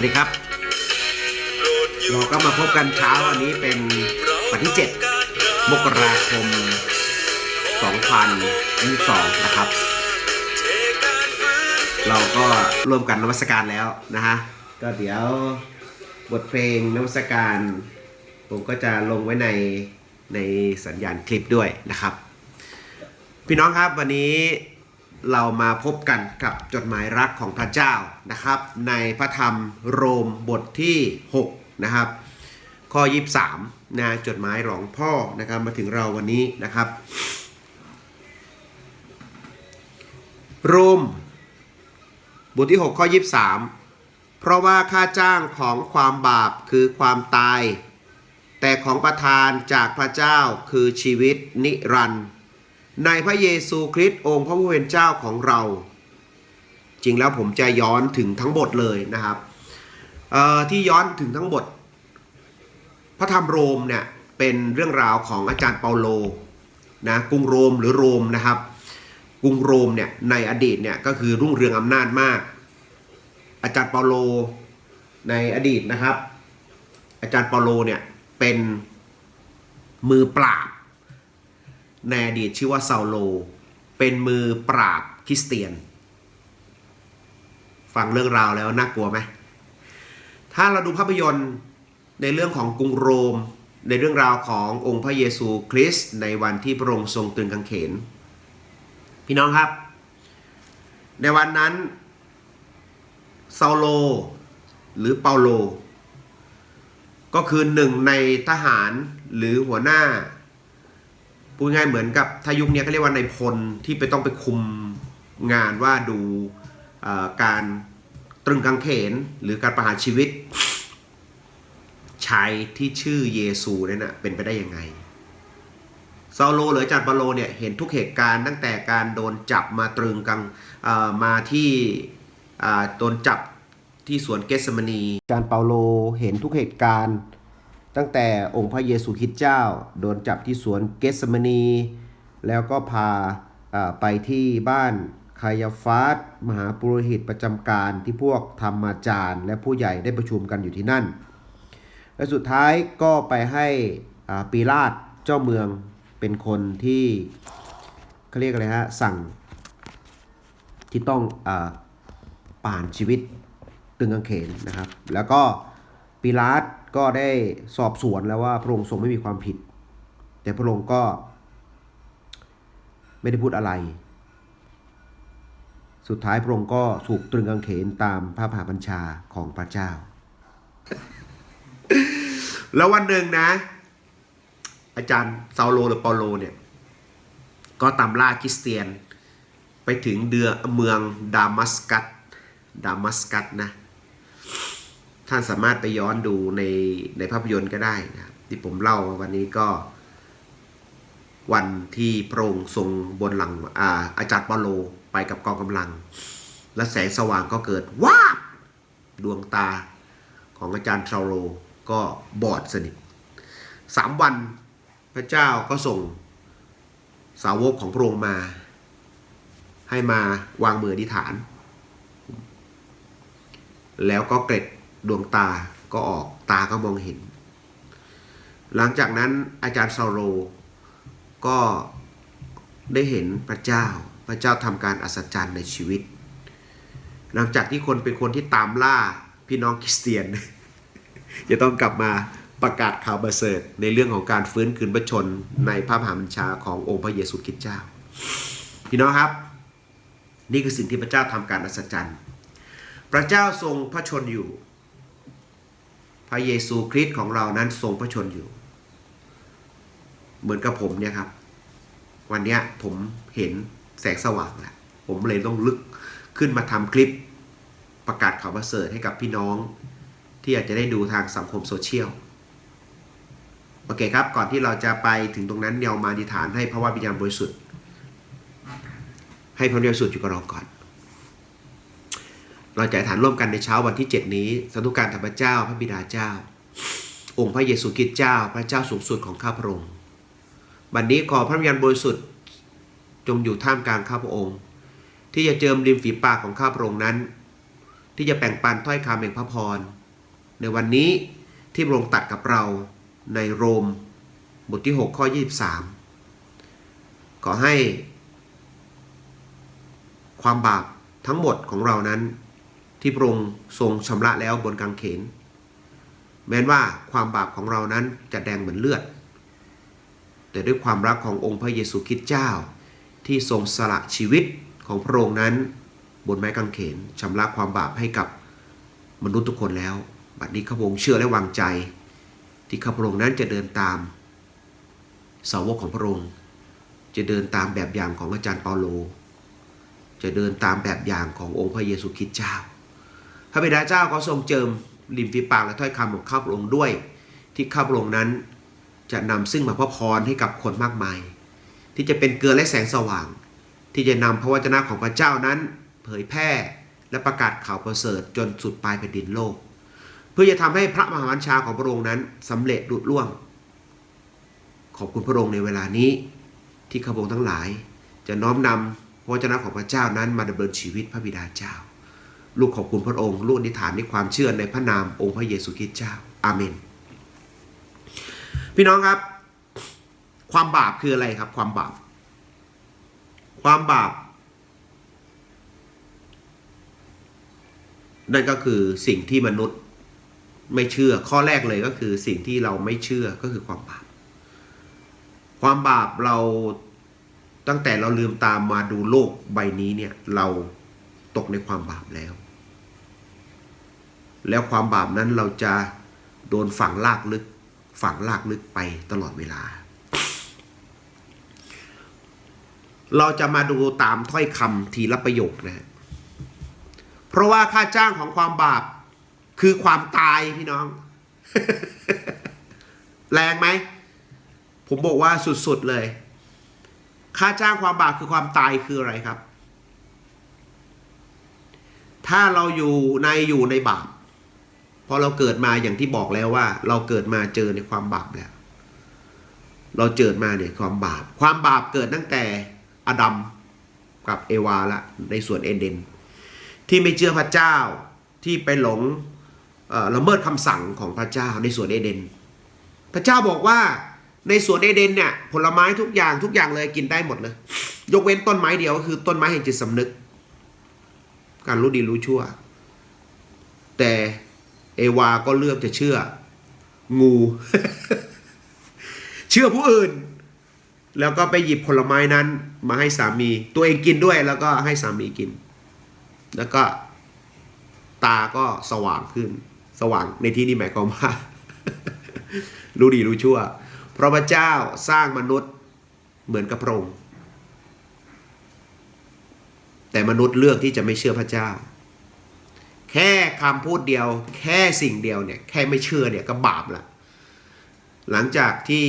สวัสดีครับ เราก็มาพบกันเช้าวันนี้เป็นวันที่ 7 มกราคม 2022 นะครับ เราก็ร่วมกันนมัสการแล้วนะฮะ ก็เดี๋ยวบทเพลงนมัสการ ผมก็จะลงไว้ในในสัญญาณคลิปด้วยนะครับ พี่น้องครับวันนี้ เรามาพบกันกับจดหมายรักของพระเจ้านะครับ ในพระธรรมโรมบทที่ 6 นะครับ ข้อ 23 นะจดหมายหลวงพ่อนะครับมาถึงเราวันนี้นะครับ โรมบทที่ 6 ข้อ 23 เพราะว่าค่าจ้างของความบาปคือความตาย แต่ของประทานจากพระเจ้าคือชีวิตนิรันดร์ ในพระเยซูคริสต์องค์พระผู้เป็นเจ้าของเรา จริงแล้วผมจะย้อนถึงทั้งบทเลยนะครับที่ย้อนถึงทั้งบท พระธรรมโรมเนี่ยเป็นเรื่องราวของอาจารย์เปาโลนะกรุงโรมหรือโรมนะครับ กรุงโรมเนี่ยในอดีตเนี่ยก็คือรุ่งเรืองอำนาจมาก อาจารย์เปาโลในอดีตนะครับ อาจารย์เปาโลเนี่ยเป็นมือปราบ ในอดีตชื่อว่าซาโล เป็นมือปราบคริสเตียน ฟังเรื่องราวแล้วน่ากลัวไหมถ้าเราดูภาพยนตร์ในเรื่องของกรุงโรม ในเรื่องราวขององค์พระเยซูคริสต์ในวันที่พระองค์ทรงตึงกางเขน พี่น้องครับ ในวันนั้นซาโล หรือเปาโล ก็คือหนึ่งในทหารหรือหัวหน้า พูดง่ายเหมือนกับถ้ายุคนี้เขาเรียกว่าในายพลที่ไปต้องไปคุมงานว่าดูการตรึงกางเขนหรือการประหารชีวิต ชายที่ชื่อเยซูเนี่ยนะเป็นไปได้ยังไงซาโลหรือจารย์เปาโลเนี่ยเห็นทุกเหตุการณ์ตั้งแต่การโดนจับมาตรึงกังมาที่โดนจับที่สวนเกสมนีอาจารย์เปาโลเห็นทุกเหตุการณ์ ตั้งแต่องค์พระเยซูคริสต์เจ้า โดนจับที่สวนเกสมนี แล้วก็พาไปที่บ้านคายาฟาสมหาปุโรหิตประจำการที่พวกธรรมาจารย์ และผู้ใหญ่ได้ประชุมกันอยู่ที่นั่น และสุดท้ายก็ไปให้ปีลาตเจ้าเมืองเป็นคนที่เขาเรียกอะไรฮะสั่งที่ต้องอป่านชีวิตตึงกางเขนนะครับ แล้วก็ปีลาต ก็ได้สอบสวนแล้วว่าพระองค์ทรงไม่มีความผิด แต่พระองค์ก็ไม่ได้พูดอะไร สุดท้ายพระองค์ก็ถูกตรึงกางเขนตามพระมหาบัญชาของพระเจ้า แล้ววันหนึ่งนะ อาจารย์ซาโลหรือเปาโลเนี่ย ก็ตามล่าคริสเตียน ไปถึงเดือเมืองดามัสกัสดามัสกัสนะ ท่านสามารถไปย้อนดูในในภาพยนตร์ก็ได้นะครับ ที่ผมเล่าวันนี้ก็ วันที่พระองค์ทรงบนหลังอาอาจารย์ปาโลไปกับกองกำลัง และแสงสว่างก็เกิดว้าบดวงตาของอาจารย์ซาโลก็บอดสนิทสามวันพระเจ้าก็ส่งสาวกของพระองค์มา ให้มาวางมืออธิษฐาน แล้วก็เกร็ด ดวงตาก็ออกตาก็มองเห็น หลังจากนั้นอาจารย์ซาโลก็ได้เห็นพระเจ้า พระเจ้าทำการอัศจรรย์ในชีวิต หลังจากที่คนเป็นคนที่ตามล่าพี่น้องคริสเตียน จะต้องกลับมาประกาศข่าวประเสริฐในเรื่องของการฟื้นคืนพระชนในพระมหาบัญชาขององค์พระเยซูคริสต์เจ้า พี่น้องครับ นี่คือสิ่งที่พระเจ้าทำการอัศจรรย์ พระเจ้าทรงพระชนอยู่ พระเยซูคริสต์ของเรานั้นทรงพระชนอยู่ เหมือนกับผมเนี่ยครับ วันนี้ผมเห็นแสงสว่างแล้วผมเลยต้องลึกขึ้นมาทำคลิปประกาศข่าวประเสริฐให้กับพี่น้อง ที่อาจจะได้ดูทางสังคมโซเชียลโอเคครับ ก่อนที่เราจะไปถึงตรงนั้นเนียวมาอธิฐานให้พระวิญญาณบริสุทธิ์ ให้พระวิญญาณบริสุทธิ์อยู่กับเราก่อน เราจะฐานร่วมกันในเช้าวันที่ 7 นี้สาธุการธรรมเจ้า พระบิดาเจ้า องค์พระเยซูคริสต์เจ้า พระเจ้าสูงสุดของข้าพระองค์บัดนนี้ขอพระวิญญาณบริสุทธิ์จงอยู่ท่ามกลางข้าพระองค์ ที่จะเจิมริมฝีปากของข้าพระองค์นั้น ที่จะแบ่งปันถ้อยคำแห่งพระพร ในวันนี้ที่พระองค์ตัดกับเราในโรมบทที่ 6 ข้อ 23 ขอให้ ความบาปทั้งหมดของเรานั้น ที่พระองค์ทรงชำระแล้วบนกางเขน แม้นว่าความบาปของเรานั้นจะแดงเหมือนเลือด แต่ด้วยความรักขององค์พระเยซูคริสต์เจ้า ที่ทรงสละชีวิตของพระองค์นั้น บนไม้กางเขนชำระความบาปให้กับมนุษย์ทุกคนแล้ว บัดนี้ข้าพระองค์เชื่อและวางใจ ที่ข้าพระองค์นั้นจะเดินตาม สาวกของพระองค์ จะเดินตามแบบอย่างของอาจารย์เปาโล จะเดินตามแบบอย่างขององค์พระเยซูคริสต์เจ้า พระบิดาเจ้าก็ทรงเจิมริมฝีปากและถ้อยคำของข้าพระองค์ด้วย ที่ข้าพระองค์นั้นจะนำซึ่งมาพระพรให้กับคนมากมาย ที่จะเป็นเกลือและแสงสว่าง ที่จะนำพระวจนะของพระเจ้านั้น เผยแพร่และประกาศข่าวประเสริฐจนสุดปลายแผ่นดินโลก เพื่อจะทำให้พระมหาบัญชาของพระองค์นั้นสำเร็จลุล่วง ขอบคุณพระองค์ในเวลานี้ ที่ข้าพระองค์ทั้งหลาย จะน้อมนำพระวจนะของพระเจ้านั้นมาดำเนินชีวิตพระบิดาเจ้า ลูกขอบคุณพระองค์ ลูกอธิษฐานในความเชื่อในพระนามองค์พระเยซูคริสต์เจ้า อาเมน พี่น้องครับ ความบาปคืออะไรครับ ความบาป ความบาป นั่นก็คือสิ่งที่มนุษย์ไม่เชื่อ ข้อแรกเลยก็คือสิ่งที่เราไม่เชื่อก็คือความบาป ความบาปเราตั้งแต่เราลืมตามมาดูโลกใบนี้เนี่ย เราตกในความบาปแล้ว แล้วความบาปนั้นเราจะโดนฝังลากลึก ฝังลากลึกไปตลอดเวลา เราจะมาดูตามถ้อยคำทีละประโยคนะเพราะว่าค่าจ้างของความบาปคือความตายพี่น้อง แรงไหม ผมบอกว่าสุดๆเลย ค่าจ้างความบาปคือความตายคืออะไรครับ ถ้าเราอยู่ในอยู่ในบาป พอเราเกิดมาอย่างที่บอกแล้วว่า เราเกิดมาเจอในความบาปแล้ว เราเกิดมาเนี่ยความบาป ความบาปเกิดตั้งแต่อดัมกับเอวาละในสวนเอเดน ที่ไม่เชื่อพระเจ้าที่ไปหลงละเมิดคำสั่งของพระเจ้าในสวนเอเดน พระเจ้าบอกว่าในสวนเอเดนเนี่ยผลไม้ทุกอย่างทุกอย่างเลยกินได้หมดเลย ยกเว้นต้นไม้เดียวก็คือต้นไม้แห่งจิตสำนึก การรู้ดีรู้ชั่ว แต่ เอวาก็เลือกจะเชื่อ งู เชื่อผู้อื่น แล้วก็ไปหยิบผลไม้นั้น มาให้สามี ตัวเองกินด้วยแล้วก็ให้สามีกิน แล้วก็ตาก็สว่างขึ้น สว่างในที่นี้หมายความว่า รู้ดีรู้ชั่ว เพราะพระเจ้าสร้างมนุษย์เหมือนกับพระองค์แต่มนุษย์เลือกที่จะไม่เชื่อพระเจ้า แค่คำพูดเดียว แค่สิ่งเดียวเนี่ยแค่ไม่เชื่อเนี่ยก็บาปละหลังจากที่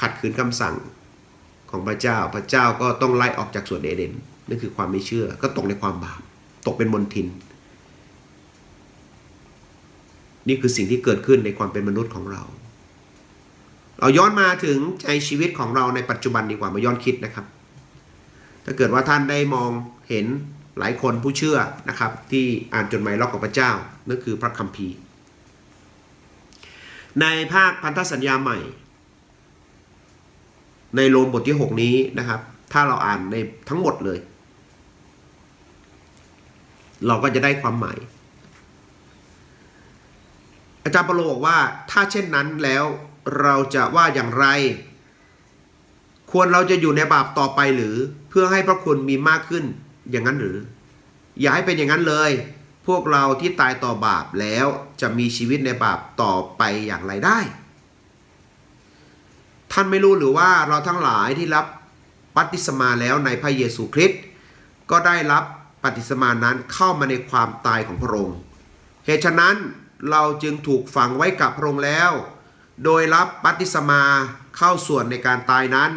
ขัดขืนคำสั่งของพระเจ้าพระเจ้าก็ต้องไล่ออกจากสวนเอเดนนั่นคือความไม่เชื่อก็ตกในความบาป ตกเป็นมนทิน นี่คือสิ่งที่เกิดขึ้นในความเป็นมนุษย์ของเรา เราย้อนมาถึงในชีวิตของเราในปัจจุบันดีกว่ามาย้อนคิดนะครับ ถ้าเกิดว่าท่านได้มองเห็น หลายคนผู้เชื่อนะครับที่อ่านจดหมายล็อกของพระเจ้านั่นคือพระคัมภีร์ ในภาคพันธสัญญาใหม่ ในโรมบทที่ 6 นี้นะครับ ถ้าเราอ่านในทั้งหมดเลย เราก็จะได้ความหมาย อาจารย์เปโลบอกว่าถ้าเช่นนั้นแล้วเราจะว่าอย่างไร ควรเราจะอยู่ในบาปต่อไปหรือเพื่อให้พระคุณมีมากขึ้น อย่างนั้นหรือ อย่าให้เป็นอย่างนั้นเลย พวกเราที่ตายต่อบาปแล้วจะมีชีวิตในบาปต่อไปอย่างไรได้ ท่านไม่รู้หรือว่าเราทั้งหลายที่รับปฏิสมาแล้วในพระเยซูคริสต์ก็ได้รับปฏิสมานั้นเข้ามาในความตายของพระองค์เหตุฉะนั้นเราจึงถูกฝังไว้กับพระองค์แล้ว โดยรับปฏิสมาเข้าส่วนในการตายนั้น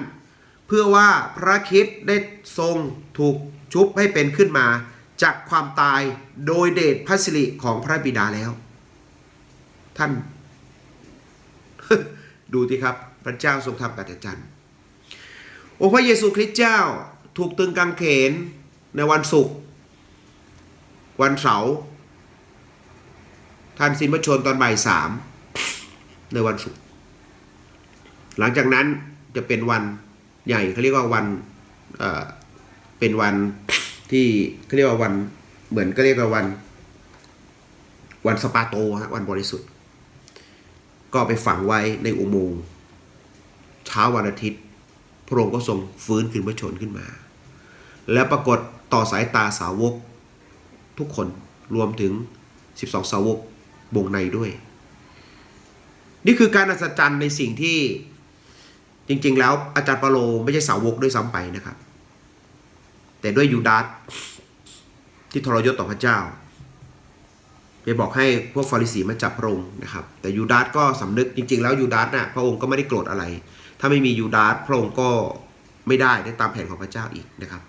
เพื่อว่าพระคิดได้ทรงถูกชุบให้เป็นขึ้นมา จากความตายโดยเดชพระสิริของพระบิดาแล้ว ท่าน ดูที่ครับพระเจ้าทรงทำการจันองค์พระเยซูคริสต์เจ้าถูกตึงกางเขนในวันศุกร์วันเสาร์ท่านสิ้นพระชนม์ตอนบ่ายสามในวันศุกร์หลังจากนั้นจะเป็นวัน ใหญ่เขาเรียกว่าวันเอ่อเป็นวันที่เขาเรียกว่าวันเหมือนก็เรียกว่าวัน วันสปาโตฮะวันบริสุทธิ์ ก็ไปฝังไว้ในอุโมงค์เช้าวันอาทิตย์ พระองค์ก็ทรงฟื้นคืนพระชนขึ้นมา แล้วปรากฏต่อสายตาสาวกทุกคนรวมถึง 12 สาวกวงในด้วย นี่คือการอัศจรรย์ในสิ่งที่ จริง ๆ แล้วอาจารย์เปาโลไม่ใช่สาวกด้วยซ้ำไปนะครับ แต่ด้วยยูดาสที่ทรยศต่อพระเจ้าไปบอกให้พวกฟาริสีมาจับพระองค์นะครับ แต่ยูดาสก็สำนึกจริง ๆ แล้วยูดาสน่ะพระองค์ก็ไม่ได้โกรธอะไร ถ้าไม่มียูดาสพระองค์ก็ไม่ได้ได้ตามแผนของพระเจ้าอีกนะครับ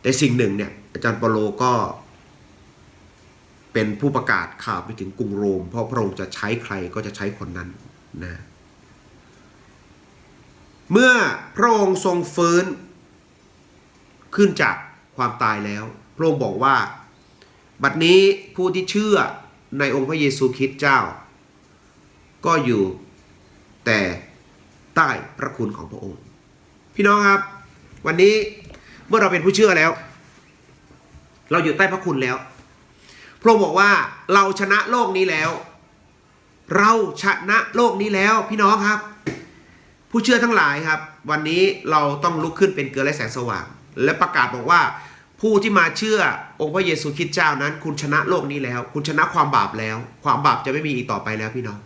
แต่สิ่งหนึ่งเนี่ยอาจารย์เปโลก็ เป็นผู้ประกาศข่าวไปถึงกรุงโรม เพราะพระองค์จะใช้ใครก็จะใช้คนนั้นนะ เมื่อพระองค์ทรงฟื้น ขึ้นจากความตายแล้ว พระองค์บอกว่า บัดนี้ผู้ที่เชื่อในองค์พระเยซูคริสต์เจ้า ก็อยู่แต่ใต้พระคุณของพระองค์ พี่น้องครับ วันนี้เมื่อเราเป็นผู้เชื่อแล้ว เราอยู่ใต้พระคุณแล้ว พระองค์บอกว่าเราชนะโลกนี้แล้ว เราชนะโลกนี้แล้วพี่น้องครับ ผู้เชื่อทั้งหลายครับ วันนี้เราต้องลุกขึ้นเป็นเกลือและแสงสว่าง และประกาศบอกว่า ผู้ที่มาเชื่อองค์พระเยซูคริสต์เจ้านั้น คุณชนะโลกนี้แล้ว คุณชนะความบาปแล้ว ความบาปจะไม่มีอีกต่อไปแล้วพี่น้อง